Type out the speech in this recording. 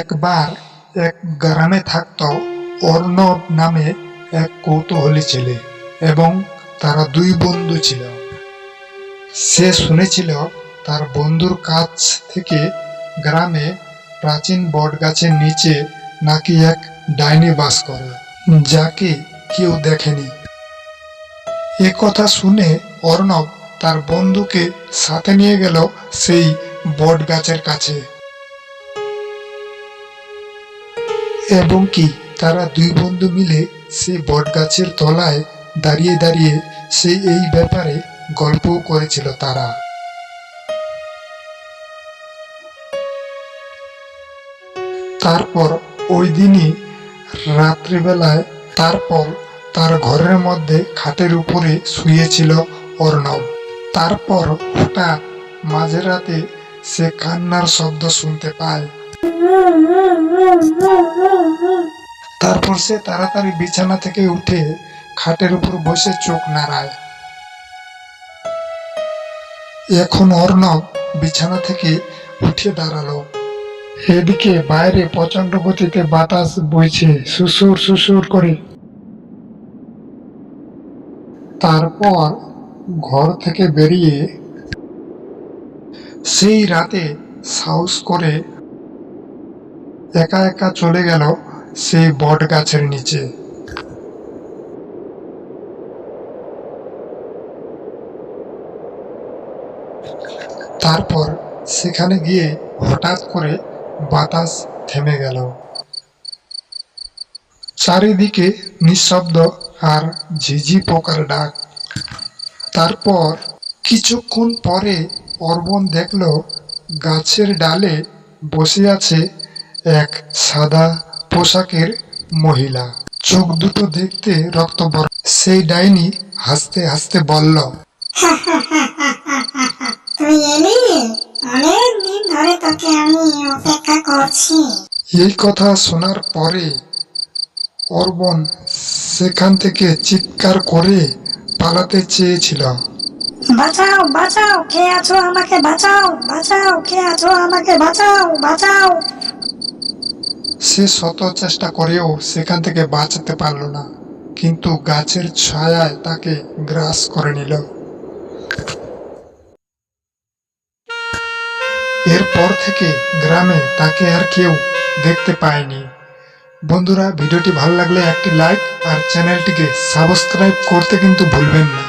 একবার এক গ্রামে থাকত অর্ণব নামে এক কৌতূহলী ছেলে এবং তারা দুই বন্ধু ছিল। সে শুনেছিল তার বন্ধুর কাছ থেকে গ্রামে প্রাচীন বটগাছের নিচে নাকি এক ডাইনি বাস করে, যাকে কেউ দেখেনি। এ কথা শুনে অর্ণব তার বন্ধুকে সাথে নিয়ে গেল সেই বট গাছের কাছে। এবং কি তারা দুই বন্ধু মিলে সে বট গাছের তলায় দাঁড়িয়ে দাঁড়িয়ে সে এই ব্যাপারে গল্প করেছিল তারা। তারপর ওই দিনই রাত্রিবেলায় তারপর তার ঘরের মধ্যে খাটের উপরে শুয়েছিল অর্ণব। তারপর হঠাৎ মাঝরাতে সে কান্নার শব্দ শুনতে পায়। তারপর সে তাড়াতাড়ি বিছানা থেকে উঠে খাটের উপর বসে চোখ নাড়ায়। এখন অর্ণব বিছানা থেকে উঠে দাঁড়াল। এদিকে বাইরে প্রচণ্ড গতিতে বাতাস বইছে সুসুর সুসুর করে। তারপর ঘর থেকে বেরিয়ে সেই রাতে সাহস করে একা একা চলে গেল সেই বট গাছের নিচে। তারপর সেখানে গিয়ে হঠাৎ করে বাতাস থেমে গেল। চারিদিকে নিঃশব্দ আর ঝিঝি পোকার ডাক। তারপর কিছুক্ষণ পরে অর্বন দেখল গাছের ডালে বসে আছে এক সাদা পোশাকের মহিলা। চোখ দুটো দেখতে রক্ত সেই ডাইনি হাসতে হাসতে বলল তুই এলি? অনেক দিন ধরে তোকে আমি অপেক্ষা করছি। এই কথা শোনার পরে অর্বন সেখান থেকে চিৎকার করে পালাতে চেয়েছিল। বাঁচাও বাঁচাও কে আছো আমাকে বাঁচাও বাঁচাও কে আছো আমাকে বাঁচাও বাঁচাও। সে শত চেষ্টা করেও সেখান থেকে বাঁচাতে পারল না, কিন্তু গাছের ছায়ায় তাকে গ্রাস করে নিল। এরপর থেকে গ্রামে তাকে আর কেউ দেখতে পায়নি। বন্ধুরা, ভিডিওটি ভালো লাগলে একটি লাইক আর চ্যানেলটিকে সাবস্ক্রাইব করতে কিন্তু ভুলবেন না।